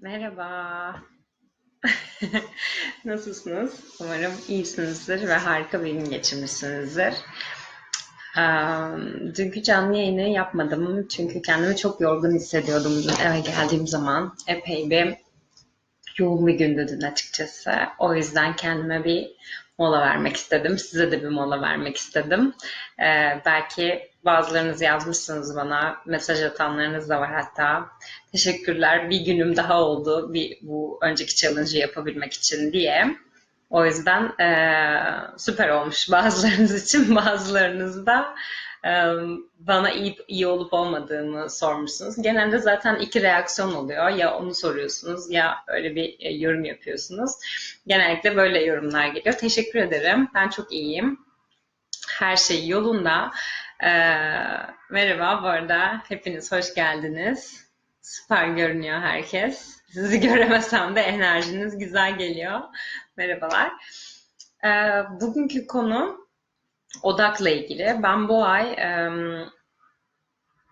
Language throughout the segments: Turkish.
Merhaba. Nasılsınız? Umarım iyisinizdir ve harika bir gün geçirmişsinizdir. Dünkü canlı yayını yapmadım çünkü kendimi çok yorgun hissediyordum eve geldiğim zaman. Epey bir yoğun bir gündü dün açıkçası. O yüzden kendime bir mola vermek istedim. Size de bir mola vermek istedim. Ee, belki bazılarınız yazmışsınız bana. Mesaj atanlarınız da var hatta. Teşekkürler. Bir günüm daha oldu bir, bu önceki challenge'ı yapabilmek için diye. O yüzden eee, süper olmuş bazılarınız için. Bazılarınız da bana iyi, iyi olup olmadığımı sormuşsunuz. Genelde zaten iki reaksiyon oluyor. Ya onu soruyorsunuz ya öyle bir e, yorum yapıyorsunuz. Genellikle böyle yorumlar geliyor. Teşekkür ederim. Ben çok iyiyim. Her şey yolunda. Merhaba bu arada. Hepiniz hoş geldiniz. Süper görünüyor herkes. Sizi göremesem de enerjiniz güzel geliyor. Merhabalar. Bugünkü konu odakla ilgili. Ben bu ay em,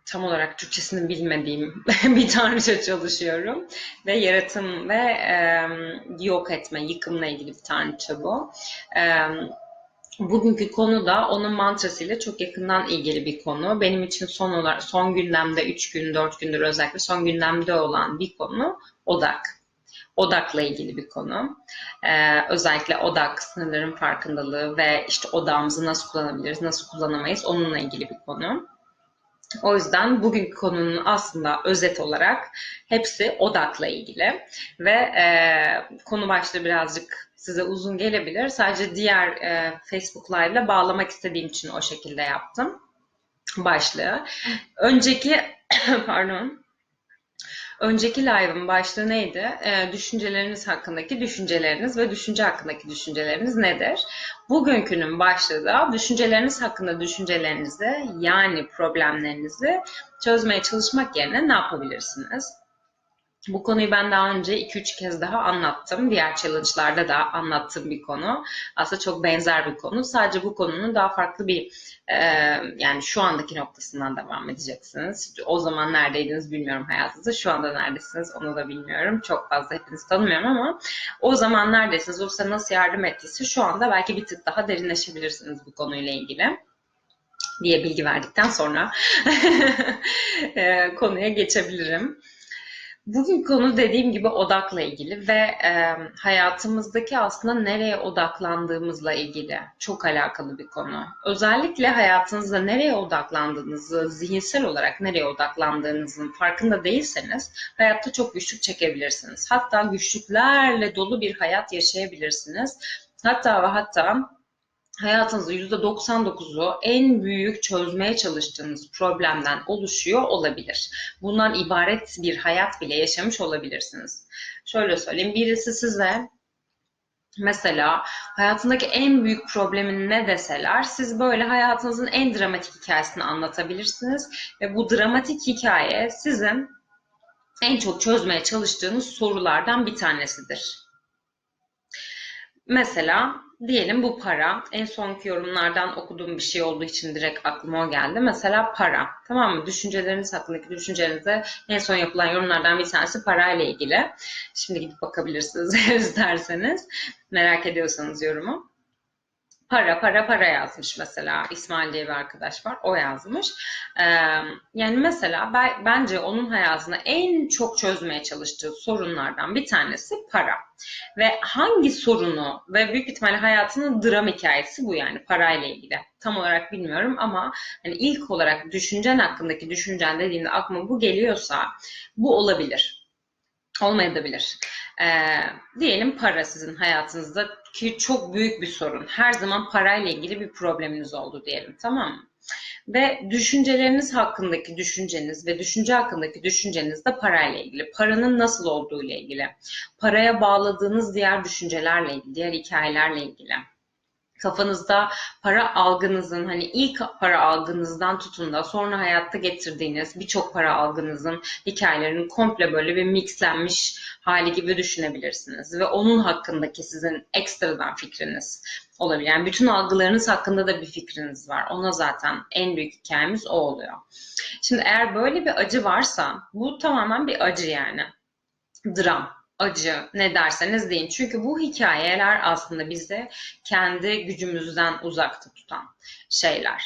tam olarak Türkçesini bilmediğim bir tanrıça çalışıyorum. Ve yaratım ve em, yok etme, yıkımla ilgili bir tanrıça bu. Em, Bugünkü konu da onun mantrasıyla çok yakından ilgili bir konu. Benim için son olarak son gündemde 3 gün 4 gündür özellikle son gündemde olan bir konu odak. Odakla ilgili bir konu. Ee, özellikle odak sınırların farkındalığı ve işte odağımızı nasıl kullanabiliriz, nasıl kullanamayız onunla ilgili bir konu. O yüzden bugünkü konunun aslında özet olarak hepsi odakla ilgili ve e, konu başlığı birazcık size uzun gelebilir. Sadece diğer e, Facebook Live ile bağlamak istediğim için o şekilde yaptım başlığı. Önceki pardon Önceki live'ın başlığı neydi? Ee, düşünceleriniz hakkındaki düşünceleriniz ve düşünce hakkındaki düşünceleriniz nedir? Bugünkünün başlığı da düşünceleriniz hakkında düşüncelerinizi yani problemlerinizi çözmeye çalışmak yerine ne yapabilirsiniz? Bu konuyu ben daha önce 2-3 kez daha anlattım. Diğer challenge'larda da anlattığım bir konu. Aslında çok benzer bir konu. Sadece bu konunun daha farklı bir e, yani şu andaki noktasından devam edeceksiniz. O zaman neredeydiniz bilmiyorum hayatınızda. Şu anda neredesiniz onu da bilmiyorum. Çok fazla hepinizi tanımıyorum ama o zaman neredesiniz? O size nasıl yardım ettiyse şu anda belki bir tık daha derinleşebilirsiniz bu konuyla ilgili diye bilgi verdikten sonra e, konuya geçebilirim. Bugün konu dediğim gibi odakla ilgili ve e, hayatımızdaki aslında nereye odaklandığımızla ilgili çok alakalı bir konu. Özellikle hayatınızda nereye odaklandığınızı, zihinsel olarak nereye odaklandığınızın farkında değilseniz hayatta çok güçlük çekebilirsiniz. Hatta güçlüklerle dolu bir hayat yaşayabilirsiniz. Hatta ve hatta hayatınızın %99'u en büyük çözmeye çalıştığınız problemden oluşuyor olabilir. Bundan ibaret bir hayat bile yaşamış olabilirsiniz. Şöyle söyleyeyim, birisi size Mesela hayatındaki en büyük problemin ne deseler siz böyle hayatınızın en dramatik hikayesini anlatabilirsiniz ve bu dramatik hikaye sizin en çok çözmeye çalıştığınız sorulardan bir tanesidir. Mesela diyelim bu para. En sonki yorumlardan okuduğum bir şey olduğu için direkt aklıma o geldi. Mesela para. Tamam mı? Düşünceleriniz hakkındaki düşüncelerinize en son yapılan yorumlardan bir tanesi parayla ilgili. Şimdi gidip bakabilirsiniz isterseniz. Merak ediyorsanız yorumu. Para, para, para yazmış mesela. İsmail diye bir arkadaş var. O yazmış. Yani mesela ben, bence onun hayatında en çok çözmeye çalıştığı sorunlardan bir tanesi para. Ve hangi sorunu ve büyük ihtimalle hayatının dram hikayesi bu yani parayla ilgili. Tam olarak bilmiyorum ama hani ilk olarak düşüncen hakkındaki düşüncen dediğinde aklıma bu geliyorsa bu olabilir. Olmayabilir. Ee, diyelim para sizin hayatınızda ki çok büyük bir sorun. Her zaman parayla ilgili bir probleminiz oldu diyelim tamam mı? Ve düşünceleriniz hakkındaki düşünceniz ve düşünce hakkındaki düşünceniz de parayla ilgili. Paranın nasıl olduğu ile ilgili. Paraya bağladığınız diğer düşüncelerle ilgili, diğer hikayelerle ilgili kafanızda para algınızın hani ilk para algınızdan tutun da sonra hayatta getirdiğiniz birçok para algınızın hikayelerinin komple böyle bir mixlenmiş hali gibi düşünebilirsiniz ve onun hakkındaki sizin ekstradan fikriniz olabilir. Yani bütün algılarınız hakkında da bir fikriniz var. Ona zaten en büyük hikayemiz o oluyor. Şimdi eğer böyle bir acı varsa bu tamamen bir acı yani dram, acı ne derseniz deyin. Çünkü bu hikayeler aslında bizi kendi gücümüzden uzakta tutan şeyler.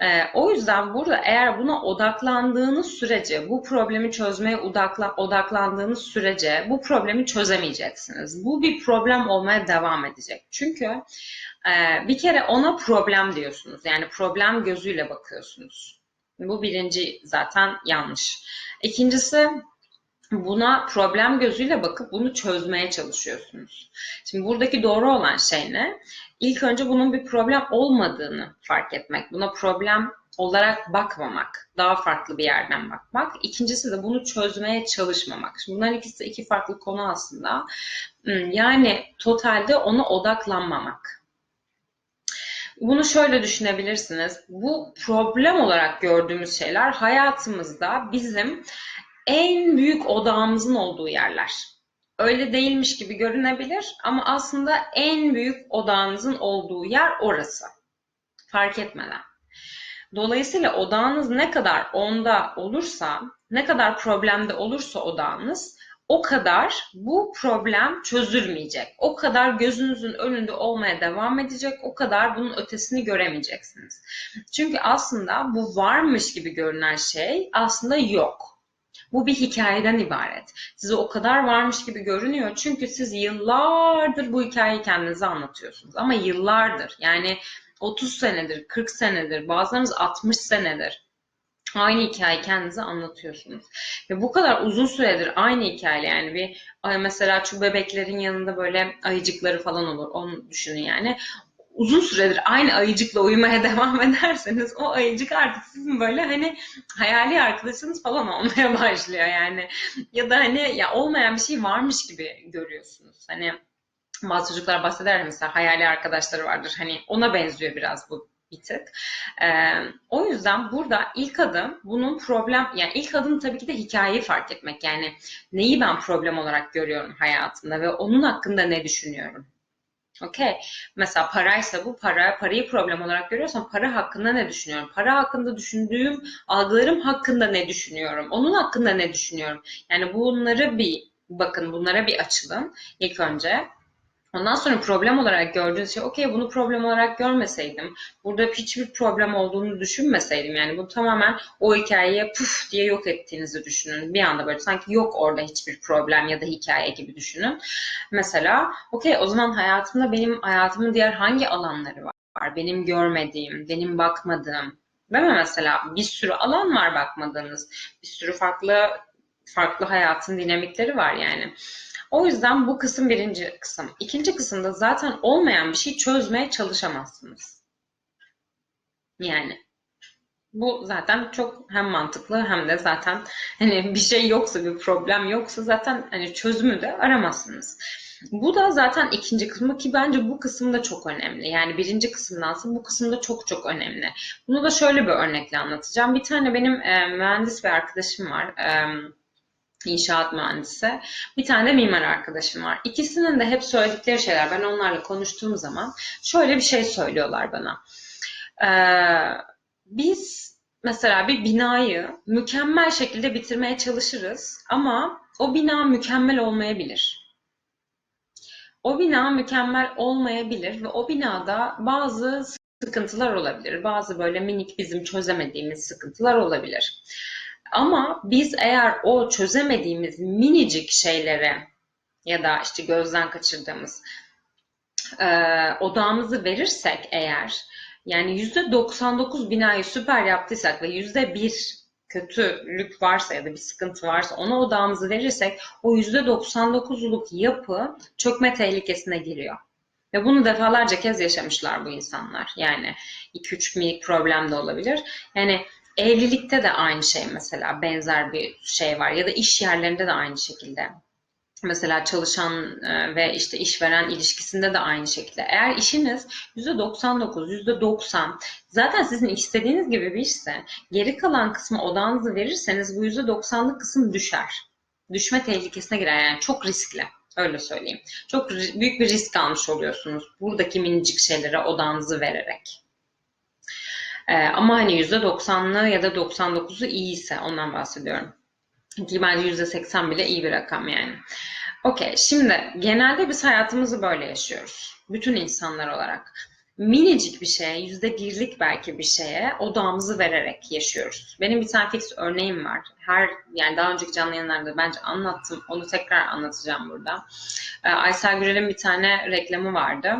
Ee, o yüzden burada eğer buna odaklandığınız sürece, bu problemi çözmeye odakla, odaklandığınız sürece bu problemi çözemeyeceksiniz. Bu bir problem olmaya devam edecek. Çünkü e, bir kere ona problem diyorsunuz. Yani problem gözüyle bakıyorsunuz. Bu birinci zaten yanlış. İkincisi buna problem gözüyle bakıp bunu çözmeye çalışıyorsunuz. Şimdi buradaki doğru olan şey ne? İlk önce bunun bir problem olmadığını fark etmek. Buna problem olarak bakmamak. Daha farklı bir yerden bakmak. İkincisi de bunu çözmeye çalışmamak. Şimdi bunların ikisi iki farklı konu aslında. Hmm, Yani totalde ona odaklanmamak. Bunu şöyle düşünebilirsiniz. Bu problem olarak gördüğümüz şeyler hayatımızda bizim en büyük odağımızın olduğu yerler. Öyle değilmiş gibi görünebilir ama aslında en büyük odağınızın olduğu yer orası. Fark etmeden. Dolayısıyla odağınız ne kadar onda olursa, ne kadar problemde olursa odağınız, o kadar bu problem çözülmeyecek. O kadar gözünüzün önünde olmaya devam edecek. O kadar bunun ötesini göremeyeceksiniz. Çünkü aslında bu varmış gibi görünen şey aslında yok. Bu bir hikayeden ibaret. Size o kadar varmış gibi görünüyor çünkü siz yıllardır bu hikayeyi kendinize anlatıyorsunuz. Ama yıllardır yani 30 senedir, 40 senedir, bazılarınız 60 senedir aynı hikayeyi kendinize anlatıyorsunuz. Ve bu kadar uzun süredir aynı hikaye yani bir mesela şu bebeklerin yanında böyle ayıcıkları falan olur. Onu düşünün yani. Uzun süredir aynı ayıcıkla uyumaya devam ederseniz o ayıcık artık sizin böyle hani hayali arkadaşınız falan olmaya başlıyor yani. Ya da hani ya olmayan bir şey varmış gibi görüyorsunuz. Hani bazı çocuklar bahseder mesela hayali arkadaşları vardır. Hani ona benziyor biraz bu bir tık. Ee, o yüzden burada ilk adım bunun problem yani ilk adım tabii ki de hikayeyi fark etmek. Yani neyi ben problem olarak görüyorum hayatımda ve onun hakkında ne düşünüyorum. Okey. Mesela paraysa bu para, parayı problem olarak görüyorsam para hakkında ne düşünüyorum? Para hakkında düşündüğüm algılarım hakkında ne düşünüyorum? Onun hakkında ne düşünüyorum? Yani bunları bir bakın bunlara bir açılın ilk önce. Ondan sonra problem olarak gördüğünüz şey, okey bunu problem olarak görmeseydim, burada hiçbir problem olduğunu düşünmeseydim, yani bu tamamen o hikayeye puf diye yok ettiğinizi düşünün. Bir anda böyle sanki yok orada hiçbir problem ya da hikaye gibi düşünün. Mesela, okey o zaman hayatımda benim hayatımın diğer hangi alanları var? Benim görmediğim, benim bakmadığım, değil mi mesela? Bir sürü alan var bakmadığınız, bir sürü farklı farklı hayatın dinamikleri var yani. O yüzden bu kısım birinci kısım. İkinci kısımda zaten olmayan bir şey çözmeye çalışamazsınız. Yani bu zaten çok hem mantıklı hem de zaten hani bir şey yoksa bir problem yoksa zaten hani çözümü de aramazsınız. Bu da zaten ikinci kısmı ki bence bu kısım da çok önemli. Yani birinci kısımdansa bu kısım da çok çok önemli. Bunu da şöyle bir örnekle anlatacağım. Bir tane benim e, mühendis bir arkadaşım var. E, inşaat mühendisi. Bir tane de mimar arkadaşım var. İkisinin de hep söyledikleri şeyler. Ben onlarla konuştuğum zaman şöyle bir şey söylüyorlar bana. Ee, biz mesela bir binayı mükemmel şekilde bitirmeye çalışırız ama o bina mükemmel olmayabilir. O bina mükemmel olmayabilir ve o binada bazı sıkıntılar olabilir. Bazı böyle minik bizim çözemediğimiz sıkıntılar olabilir. Ama biz eğer o çözemediğimiz minicik şeylere ya da işte gözden kaçırdığımız e, odağımızı verirsek eğer yani %99 binayı süper yaptıysak ve %1 kötülük varsa ya da bir sıkıntı varsa ona odağımızı verirsek o %99'luk yapı çökme tehlikesine giriyor. Ve bunu defalarca kez yaşamışlar bu insanlar. Yani 2-3 minik problem de olabilir. Yani Evlilikte de aynı şey mesela benzer bir şey var ya da iş yerlerinde de aynı şekilde. Mesela çalışan e, ve işte işveren ilişkisinde de aynı şekilde. Eğer işiniz %99, %90 zaten sizin istediğiniz gibi bir işse geri kalan kısmı odağınızı verirseniz bu %90'lık kısım düşer. Düşme tehlikesine girer yani çok riskli. Öyle söyleyeyim. Çok büyük bir risk almış oluyorsunuz buradaki minicik şeylere odağınızı vererek. Ee, ama hani %90'lı ya da 99'u iyiyse ondan bahsediyorum. Ki bence %80 bile iyi bir rakam yani. Okey, şimdi genelde biz hayatımızı böyle yaşıyoruz. Bütün insanlar olarak. Minicik bir şeye, yüzde birlik belki bir şeye odağımızı vererek yaşıyoruz. Benim bir tane fix örneğim var. Her yani daha önceki canlı yayınlarda bence anlattım. Onu tekrar anlatacağım burada. Ee, Aysel Gürel'in bir tane reklamı vardı.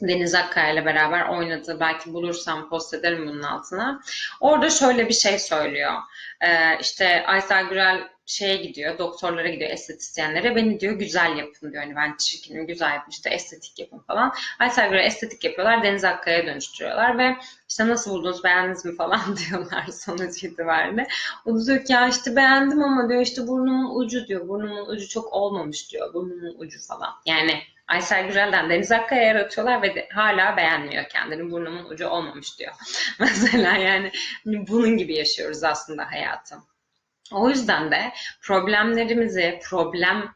Deniz Akkaya ile beraber oynadı. Belki bulursam post ederim bunun altına. Orada şöyle bir şey söylüyor. Ee, işte Aysel Gürel şeye gidiyor, doktorlara gidiyor, estetisyenlere. Beni diyor güzel yapın diyor. Hani ben çirkinim, güzel yapın, işte estetik yapın falan. Aysel Gürel estetik yapıyorlar, Deniz Akkaya'ya dönüştürüyorlar ve işte nasıl buldunuz, beğendiniz mi falan diyorlar sonuç itibariyle. O da diyor ki ya işte beğendim ama diyor işte burnumun ucu diyor. Burnumun ucu çok olmamış diyor. Burnumun ucu falan. Yani Aysel Gürel'den Deniz Akkaya yaratıyorlar ve de, hala beğenmiyor kendini. Burnumun ucu olmamış diyor. Mesela yani bunun gibi yaşıyoruz aslında hayatı. O yüzden de problemlerimizi, problem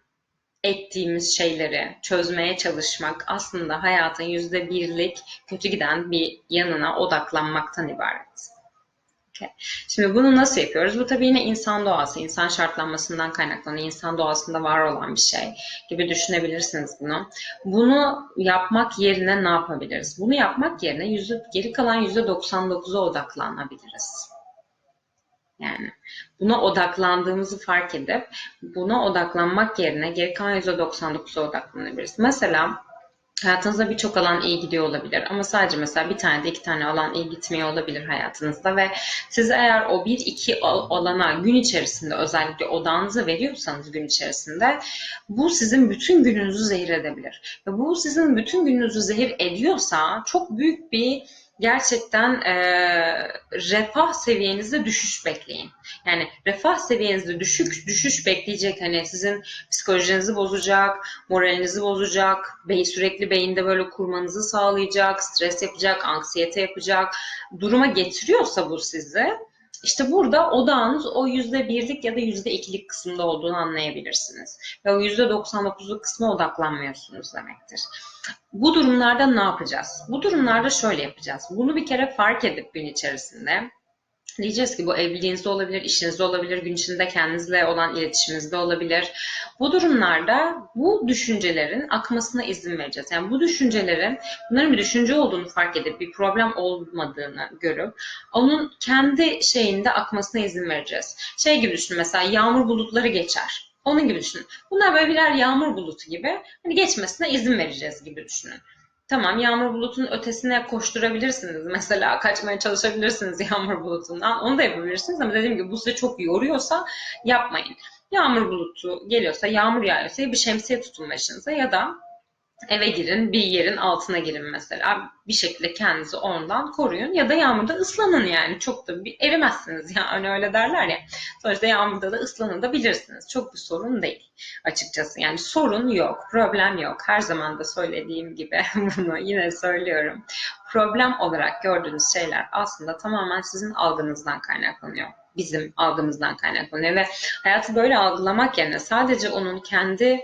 ettiğimiz şeyleri çözmeye çalışmak aslında hayatın yüzde birlik kötü giden bir yanına odaklanmaktan ibaret. Okay. Şimdi bunu nasıl yapıyoruz? Bu tabii yine insan doğası, insan şartlanmasından kaynaklanıyor, insan doğasında var olan bir şey gibi düşünebilirsiniz bunu. Bunu yapmak yerine ne yapabiliriz? Bunu yapmak yerine yüzde, geri kalan %99'a odaklanabiliriz. Yani buna odaklandığımızı fark edip buna odaklanmak yerine geri kalan %99'a odaklanabiliriz. Mesela Hayatınızda birçok alan iyi gidiyor olabilir ama sadece mesela bir tane de iki tane alan iyi gitmiyor olabilir hayatınızda ve siz eğer o bir iki alana gün içerisinde özellikle odağınızı veriyorsanız gün içerisinde bu sizin bütün gününüzü zehir edebilir. Ve bu sizin bütün gününüzü zehir ediyorsa çok büyük bir gerçekten e, refah seviyenizde düşüş bekleyin. Yani refah seviyenizde düşük düşüş bekleyecek hani sizin psikolojinizi bozacak, moralinizi bozacak, bey, sürekli beyinde böyle kurmanızı sağlayacak, stres yapacak, anksiyete yapacak duruma getiriyorsa bu sizi işte burada odağınız o yüzde birlik ya da yüzde ikilik kısımda olduğunu anlayabilirsiniz. Ve o yüzde 99'luk kısma odaklanmıyorsunuz demektir. Bu durumlarda ne yapacağız? Bu durumlarda şöyle yapacağız. Bunu bir kere fark edip gün içerisinde Diyeceğiz ki bu evliliğinizde olabilir, işinizde olabilir, gün içinde kendinizle olan iletişiminizde olabilir. Bu durumlarda bu düşüncelerin akmasına izin vereceğiz. Yani bu düşüncelerin bunların bir düşünce olduğunu fark edip bir problem olmadığını görüp onun kendi şeyinde akmasına izin vereceğiz. Şey gibi düşünün mesela yağmur bulutları geçer. Onun gibi düşünün. Bunlar böyle birer yağmur bulutu gibi. Hani geçmesine izin vereceğiz gibi düşünün. Tamam yağmur bulutunun ötesine koşturabilirsiniz. Mesela kaçmaya çalışabilirsiniz yağmur bulutundan. Onu da yapabilirsiniz ama dediğim gibi bu size çok yoruyorsa yapmayın. Yağmur bulutu geliyorsa, yağmur yağıyorsa bir şemsiye tutun başınıza ya da eve girin, bir yerin altına girin mesela. Bir şekilde kendinizi ondan koruyun ya da yağmurda ıslanın yani. Çok da bir erimezsiniz yani hani öyle derler ya. Sonuçta yağmurda da ıslanabilirsiniz. Çok bir sorun değil açıkçası. Yani sorun yok, problem yok. Her zaman da söylediğim gibi bunu yine söylüyorum. Problem olarak gördüğünüz şeyler aslında tamamen sizin algınızdan kaynaklanıyor bizim algımızdan kaynaklanıyor ve hayatı böyle algılamak yerine sadece onun kendi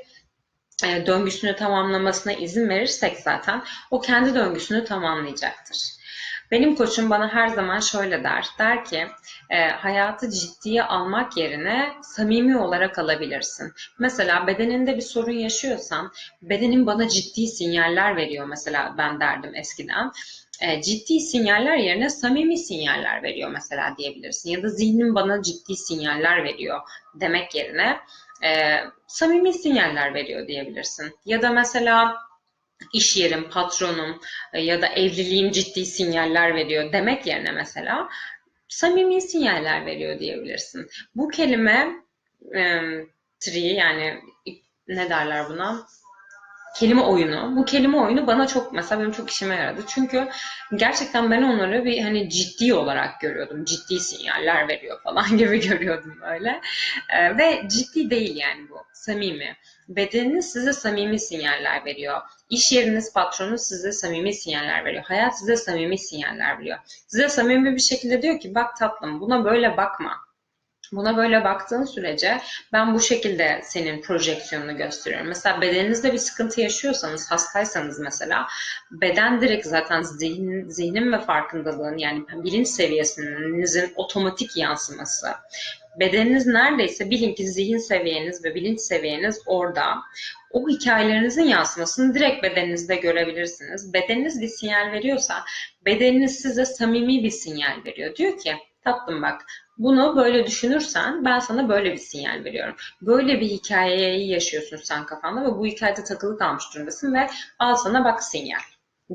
döngüsünü tamamlamasına izin verirsek zaten o kendi döngüsünü tamamlayacaktır. Benim koçum bana her zaman şöyle der. Der ki e, hayatı ciddiye almak yerine samimi olarak alabilirsin. Mesela bedeninde bir sorun yaşıyorsan bedenin bana ciddi sinyaller veriyor mesela ben derdim eskiden. E, ciddi sinyaller yerine samimi sinyaller veriyor mesela diyebilirsin. Ya da zihnim bana ciddi sinyaller veriyor demek yerine e, samimi sinyaller veriyor diyebilirsin. Ya da mesela iş yerim, patronum e, ya da evliliğim ciddi sinyaller veriyor demek yerine mesela samimi sinyaller veriyor diyebilirsin. Bu kelime e, tri yani ne derler buna? Kelime oyunu. Bu kelime oyunu bana çok mesela benim çok işime yaradı. Çünkü gerçekten ben onları bir hani ciddi olarak görüyordum. Ciddi sinyaller veriyor falan gibi görüyordum böyle. Ee, ve ciddi değil yani bu. Samimi. Bedeniniz size samimi sinyaller veriyor. İş yeriniz, patronunuz size samimi sinyaller veriyor. Hayat size samimi sinyaller veriyor. Size samimi bir şekilde diyor ki bak tatlım buna böyle bakma Buna böyle baktığın sürece ben bu şekilde senin projeksiyonunu gösteriyorum. Mesela bedeninizde bir sıkıntı yaşıyorsanız, hastaysanız mesela beden direkt zaten zihin, zihnin ve farkındalığın yani bilinç seviyesinizin otomatik yansıması. Bedeniniz neredeyse bilin ki zihin seviyeniz ve bilinç seviyeniz orada. O hikayelerinizin yansımasını direkt bedeninizde görebilirsiniz. Bedeniniz bir sinyal veriyorsa bedeniniz size samimi bir sinyal veriyor. Diyor ki tatlım bak bunu böyle düşünürsen ben sana böyle bir sinyal veriyorum. Böyle bir hikayeyi yaşıyorsun sen kafanda ve bu hikayede takılı kalmış durumdasın ve al sana bak sinyal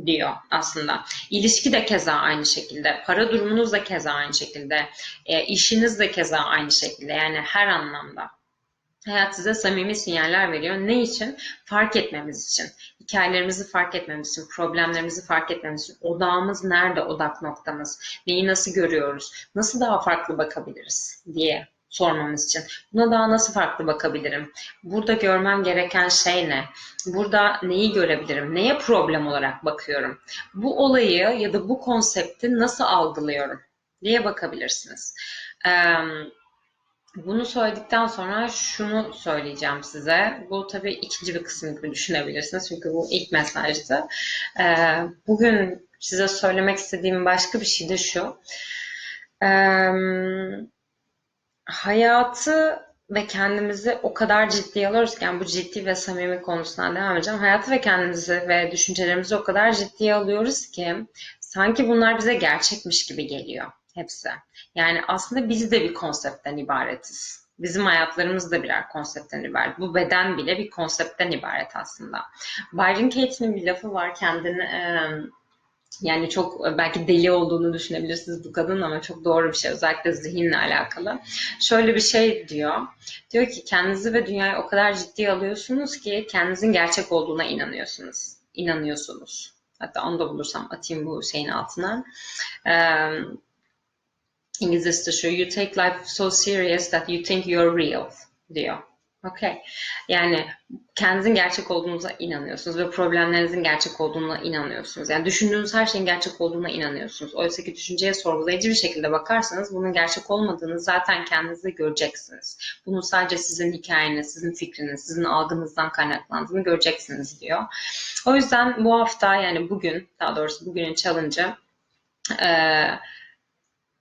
diyor aslında. İlişki de keza aynı şekilde, para durumunuz da keza aynı şekilde, e, işiniz de keza aynı şekilde yani her anlamda. Hayat size samimi sinyaller veriyor. Ne için? Fark etmemiz için. Hikayelerimizi fark etmemiz için, problemlerimizi fark etmemiz için. Odağımız nerede odak noktamız? Neyi nasıl görüyoruz? Nasıl daha farklı bakabiliriz diye sormamız için. Buna daha nasıl farklı bakabilirim? Burada görmem gereken şey ne? Burada neyi görebilirim? Neye problem olarak bakıyorum? Bu olayı ya da bu konsepti nasıl algılıyorum diye bakabilirsiniz. Ee, bunu söyledikten sonra şunu söyleyeceğim size. Bu tabii ikinci bir kısım gibi düşünebilirsiniz. Çünkü bu ilk mesajdı. Ee, bugün size söylemek istediğim başka bir şey de şu. Ee, hayatı ve kendimizi o kadar ciddiye alıyoruz ki yani bu ciddi ve samimi konusundan devam edeceğim. Hayatı ve kendimizi ve düşüncelerimizi o kadar ciddiye alıyoruz ki sanki bunlar bize gerçekmiş gibi geliyor hepsi. Yani aslında biz de bir konseptten ibaretiz. Bizim hayatlarımız da birer konseptten ibaret. Bu beden bile bir konseptten ibaret aslında. Byron Katie'nin bir lafı var kendini yani çok belki deli olduğunu düşünebilirsiniz bu kadın ama çok doğru bir şey özellikle zihinle alakalı. Şöyle bir şey diyor. Diyor ki kendinizi ve dünyayı o kadar ciddiye alıyorsunuz ki kendinizin gerçek olduğuna inanıyorsunuz. İnanıyorsunuz. Hatta onu da bulursam atayım bu şeyin altına. Um, İngilizcesi de şu. You take life so serious that you think you're real diyor. Okay. Yani kendinizin gerçek olduğunuza inanıyorsunuz ve problemlerinizin gerçek olduğuna inanıyorsunuz. Yani düşündüğünüz her şeyin gerçek olduğuna inanıyorsunuz. Oysa ki düşünceye sorgulayıcı bir şekilde bakarsanız bunun gerçek olmadığını zaten kendinizde göreceksiniz. Bunun sadece sizin hikayeniz, sizin fikriniz, sizin algınızdan kaynaklandığını göreceksiniz diyor. O yüzden bu hafta yani bugün, daha doğrusu bugünün challenge'ı eee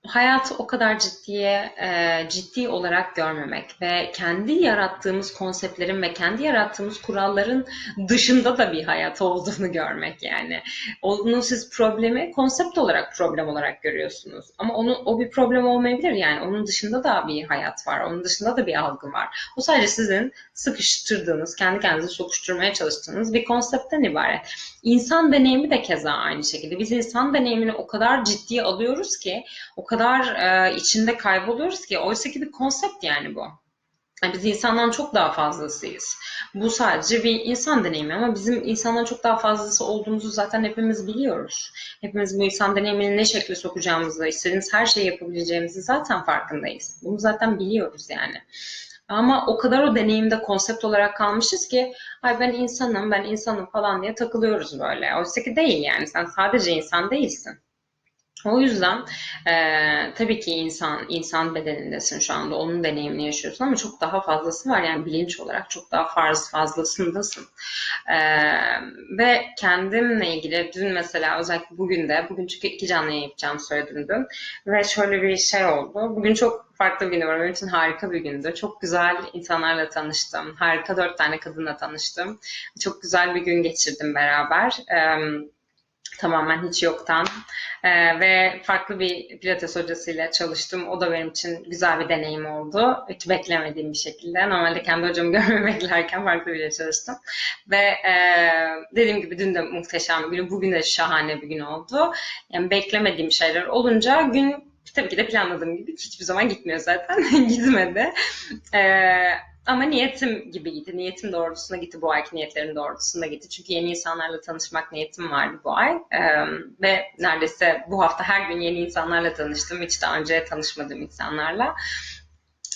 hayatı o kadar ciddiye e, ciddi olarak görmemek ve kendi yarattığımız konseptlerin ve kendi yarattığımız kuralların dışında da bir hayat olduğunu görmek yani. Onu siz problemi konsept olarak problem olarak görüyorsunuz. Ama onu o bir problem olmayabilir yani. Onun dışında da bir hayat var. Onun dışında da bir algı var. O sadece sizin sıkıştırdığınız, kendi kendinizi sokuşturmaya çalıştığınız bir konseptten ibaret. İnsan deneyimi de keza aynı şekilde. Biz insan deneyimini o kadar ciddiye alıyoruz ki o kadar e, içinde kayboluyoruz ki oysa ki bir konsept yani bu. Yani biz insandan çok daha fazlasıyız. Bu sadece bir insan deneyimi ama bizim insandan çok daha fazlası olduğumuzu zaten hepimiz biliyoruz. Hepimiz bu insan deneyimini ne şekilde sokacağımızı, istediğimiz her şeyi yapabileceğimizi zaten farkındayız. Bunu zaten biliyoruz yani. Ama o kadar o deneyimde konsept olarak kalmışız ki ay ben insanım, ben insanım falan diye takılıyoruz böyle. Oysa ki değil yani. Sen sadece insan değilsin. O yüzden e, tabii ki insan insan bedenindesin şu anda. Onun deneyimini yaşıyorsun ama çok daha fazlası var. Yani bilinç olarak çok daha farz fazlasındasın. E, ve kendimle ilgili dün mesela özellikle bugün de bugün çünkü iki canlı yayın yapacağım söyledim dün. Ve şöyle bir şey oldu. Bugün çok farklı bir gün var. Benim için harika bir gündü. Çok güzel insanlarla tanıştım. Harika dört tane kadınla tanıştım. Çok güzel bir gün geçirdim beraber. E, tamamen hiç yoktan ee, ve farklı bir pilates hocasıyla çalıştım. O da benim için güzel bir deneyim oldu. Hiç beklemediğim bir şekilde. Normalde kendi hocamı görmeyi beklerken farklı biriyle çalıştım. Ve e, dediğim gibi dün de muhteşem bir gün. Bugün de şahane bir gün oldu. Yani beklemediğim şeyler olunca gün tabii ki de planladığım gibi hiçbir zaman gitmiyor zaten. Gitmedi. Ee, ama niyetim gibi gitti. Niyetim doğrultusunda gitti bu ayki niyetlerim doğrultusunda gitti. Çünkü yeni insanlarla tanışmak niyetim vardı bu ay. Ee, ve neredeyse bu hafta her gün yeni insanlarla tanıştım. Hiç daha önce tanışmadığım insanlarla.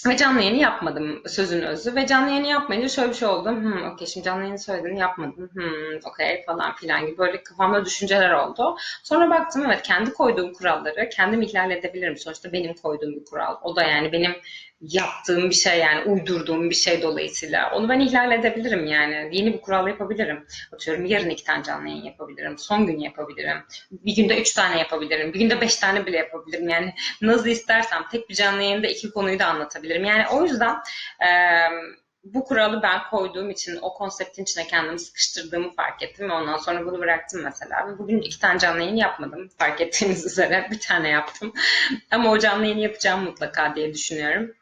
Ve canlı yayını yapmadım sözün özü. Ve canlı yayını yapmayınca şöyle bir şey oldu. Hmm, okey şimdi canlı yayını söylediğini yapmadım. Hmm, okey falan filan gibi böyle kafamda düşünceler oldu. Sonra baktım evet kendi koyduğum kuralları kendim ihlal edebilirim. Sonuçta benim koyduğum bir kural. O da yani benim yaptığım bir şey yani uydurduğum bir şey dolayısıyla onu ben ihlal edebilirim yani. Yeni bir kural yapabilirim. Atıyorum yarın iki tane canlı yayın yapabilirim. Son gün yapabilirim. Bir günde üç tane yapabilirim. Bir günde beş tane bile yapabilirim. Yani nasıl istersem tek bir canlı yayında iki konuyu da anlatabilirim. Yani o yüzden eee bu kuralı ben koyduğum için o konseptin içine kendimi sıkıştırdığımı fark ettim ve ondan sonra bunu bıraktım mesela. Bugün iki tane canlı yayın yapmadım fark ettiğiniz üzere bir tane yaptım. Ama o canlı yayını yapacağım mutlaka diye düşünüyorum.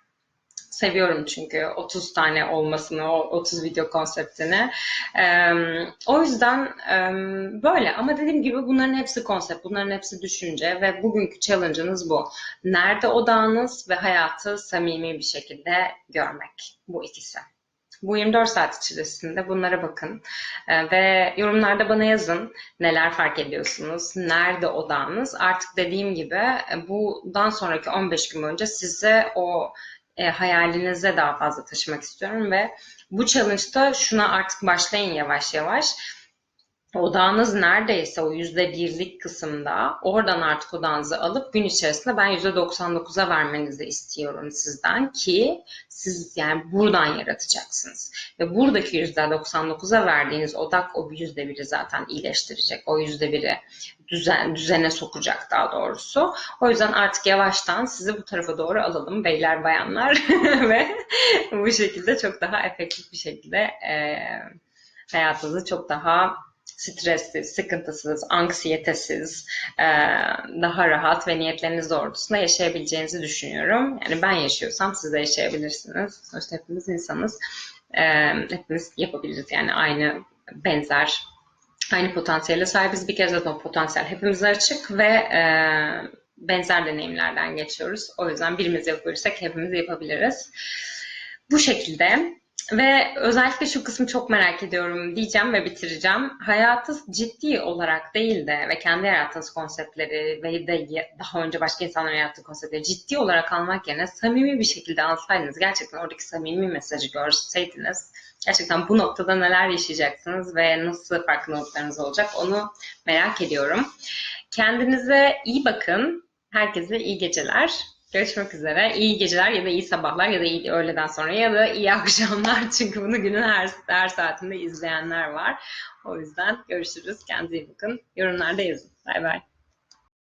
Seviyorum çünkü 30 tane olmasını, o 30 video konseptini. Ee, o yüzden e, böyle ama dediğim gibi bunların hepsi konsept, bunların hepsi düşünce ve bugünkü challenge'ınız bu. Nerede odağınız ve hayatı samimi bir şekilde görmek. Bu ikisi. Bu 24 saat içerisinde bunlara bakın Ee, ve yorumlarda bana yazın neler fark ediyorsunuz, nerede odağınız. Artık dediğim gibi e, bundan sonraki 15 gün boyunca size o e, hayalinize daha fazla taşımak istiyorum ve bu challenge'da şuna artık başlayın yavaş yavaş. Odağınız neredeyse o yüzde birlik kısımda oradan artık odağınızı alıp gün içerisinde ben yüzde 99'a vermenizi istiyorum sizden ki siz yani buradan yaratacaksınız. Ve buradaki yüzde 99'a verdiğiniz odak o yüzde biri zaten iyileştirecek. O yüzde biri düzen, düzene sokacak daha doğrusu. O yüzden artık yavaştan sizi bu tarafa doğru alalım beyler bayanlar ve bu şekilde çok daha efektif bir şekilde e, hayatınızı çok daha stressiz, sıkıntısız, anksiyetesiz, e, daha rahat ve niyetleriniz doğrultusunda yaşayabileceğinizi düşünüyorum. Yani ben yaşıyorsam siz de yaşayabilirsiniz. Sonuçta hepimiz insanız. E, hepimiz yapabiliriz yani aynı benzer aynı potansiyele sahibiz. Bir kez zaten o potansiyel hepimize açık ve e, benzer deneyimlerden geçiyoruz. O yüzden birimiz yapabilirsek hepimiz yapabiliriz. Bu şekilde ve özellikle şu kısmı çok merak ediyorum diyeceğim ve bitireceğim. Hayatı ciddi olarak değil de ve kendi yarattığınız konseptleri ve de daha önce başka insanların yarattığı konseptleri ciddi olarak almak yerine samimi bir şekilde alsaydınız, gerçekten oradaki samimi mesajı görseydiniz, gerçekten bu noktada neler yaşayacaksınız ve nasıl farkındalıklarınız olacak onu merak ediyorum. Kendinize iyi bakın. Herkese iyi geceler. Görüşmek üzere. İyi geceler ya da iyi sabahlar ya da iyi öğleden sonra ya da iyi akşamlar. Çünkü bunu günün her, her saatinde izleyenler var. O yüzden görüşürüz. Kendinize iyi bakın. Yorumlarda yazın. Bay bay.